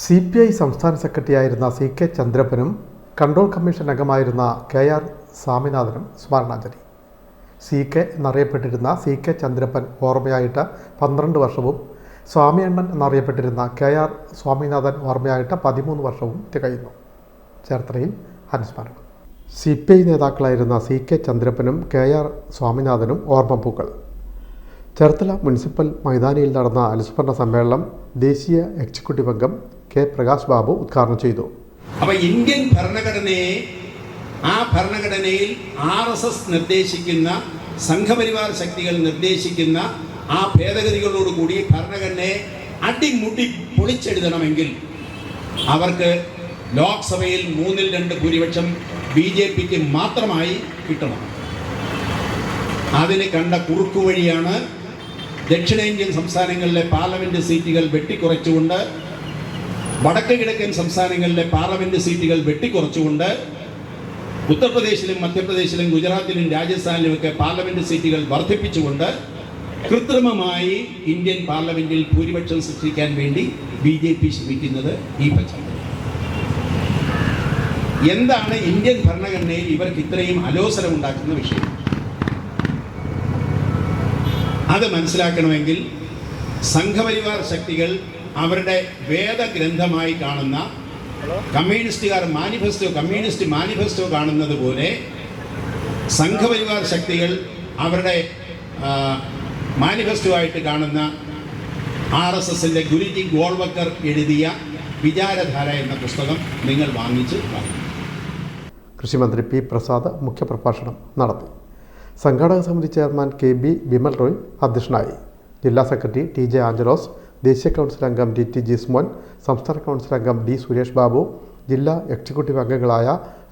C P I സംസ്ഥാന സെക്രട്ടറിയായിരുന്ന C K ചന്ദ്രപ്പനും കൺട്രോൾ കമ്മീഷൻ അംഗമായിരുന്ന കെ ആർ സ്വാമിനാഥനും സ്മരണാഞ്ജലി. സി കെ എന്നറിയപ്പെട്ടിരുന്ന സി കെ ചന്ദ്രപ്പൻ ഓർമ്മയായിട്ട് പന്ത്രണ്ട് വർഷവും സ്വാമിയണ്ണൻ എന്നറിയപ്പെട്ടിരുന്ന കെ ആർ സ്വാമിനാഥൻ ഓർമ്മയായിട്ട് പതിമൂന്ന് വർഷവും തികയുന്നു. ചേർത്തലയിൽ അനുസ്മരണം. സി പി ഐ നേതാക്കളായിരുന്ന സി കെ ചന്ദ്രപ്പനും കെ ആർ സ്വാമിനാഥനും ഓർമ്മപ്പൂക്കൾ. ചേർത്തല മുനിസിപ്പൽ മൈതാനിയിൽ നടന്ന അനുസ്മരണ സമ്മേളനം ദേശീയ എക്സിക്യൂട്ടീവ് അംഗം കെ പ്രകാശ് ബാബു ഉദ്ഘാടനം ചെയ്തു. അപ്പൊ ഇന്ത്യൻ ഭരണഘടനയെ ആ ഭരണഘടനയിൽ ആർ എസ് എസ് നിർദ്ദേശിക്കുന്ന സംഘപരിവാർ ശക്തികൾ നിർദ്ദേശിക്കുന്ന ആ ഭേദഗതികളോടുകൂടി ഭരണഘടനയെ അടിമുടി പൊളിച്ചെഴുതണമെങ്കിൽ അവർക്ക് ലോക്സഭയിൽ മൂന്നിൽ രണ്ട് ഭൂരിപക്ഷം ബി ജെ പിക്ക് മാത്രമായി കിട്ടണം. അതിന് കണ്ട കുറുക്കുവഴിയാണ് ദക്ഷിണേന്ത്യൻ സംസ്ഥാനങ്ങളിലെ പാർലമെന്റ് സീറ്റുകൾ വെട്ടിക്കുറച്ചുകൊണ്ട് വടക്ക് കിഴക്കൻ സംസ്ഥാനങ്ങളിലെ പാർലമെന്റ് സീറ്റുകൾ വെട്ടിക്കുറച്ചുകൊണ്ട് ഉത്തർപ്രദേശിലും മധ്യപ്രദേശിലും ഗുജറാത്തിലും രാജസ്ഥാനിലും ഒക്കെ പാർലമെന്റ് സീറ്റുകൾ വർദ്ധിപ്പിച്ചുകൊണ്ട് കൃത്രിമമായി ഇന്ത്യൻ പാർലമെന്റിൽ ഭൂരിപക്ഷം സൃഷ്ടിക്കാൻ വേണ്ടി ബി ജെ പി ശ്രമിക്കുന്നത് ഈ പശ്ചാത്തലം എന്താണ് ഇന്ത്യൻ ഭരണഘടനയിൽ ഇവർക്ക് ഇത്രയും അലോസരം ഉണ്ടാക്കുന്ന വിഷയം? അത് മനസ്സിലാക്കണമെങ്കിൽ സംഘപരിവാർ ശക്തികൾ അവരുടെ വേദഗ്രന്ഥമായി കാണുന്ന കമ്മ്യൂണിസ്റ്റുകാർ മാനിഫെസ്റ്റോ കമ്മ്യൂണിസ്റ്റ് മാനിഫെസ്റ്റോ കാണുന്നത് പോലെ സംഘപരിവാർ ശക്തികൾ അവരുടെ മാനിഫെസ്റ്റോ ആയിട്ട് കാണുന്ന ആർ എസ് എസിന്റെ ഗുരുജി ഗോൾവക്കർ എഴുതിയ വിചാരധാര എന്ന പുസ്തകം നിങ്ങൾ വാങ്ങിച്ച് വായിക്കും കൃഷിമന്ത്രി പി പ്രസാദ് മുഖ്യപ്രഭാഷണം നടത്തി. സംഘാടക സമിതി chairman K B Bimal Roy അധ്യക്ഷനായി. ജില്ലാ സെക്രട്ടറി ടി ജെ ആഞ്ചലോസ് ദേശീയ കൗൺസിൽ അംഗം ഡി ടി ജിസ്മോൻ സംസ്ഥാന കൗൺസിൽ അംഗം ഡി സുരേഷ് ബാബു ജില്ലാ എക്സിക്യൂട്ടീവ് അംഗങ്ങളായ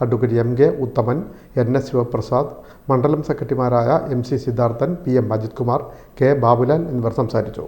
advocate M K Uthaman N S Sivaprasad മണ്ഡലം സെക്രട്ടറിമാരായ M C Siddharthan P M Ajith Kumar K Babulal എന്നിവർ സംസാരിച്ചു.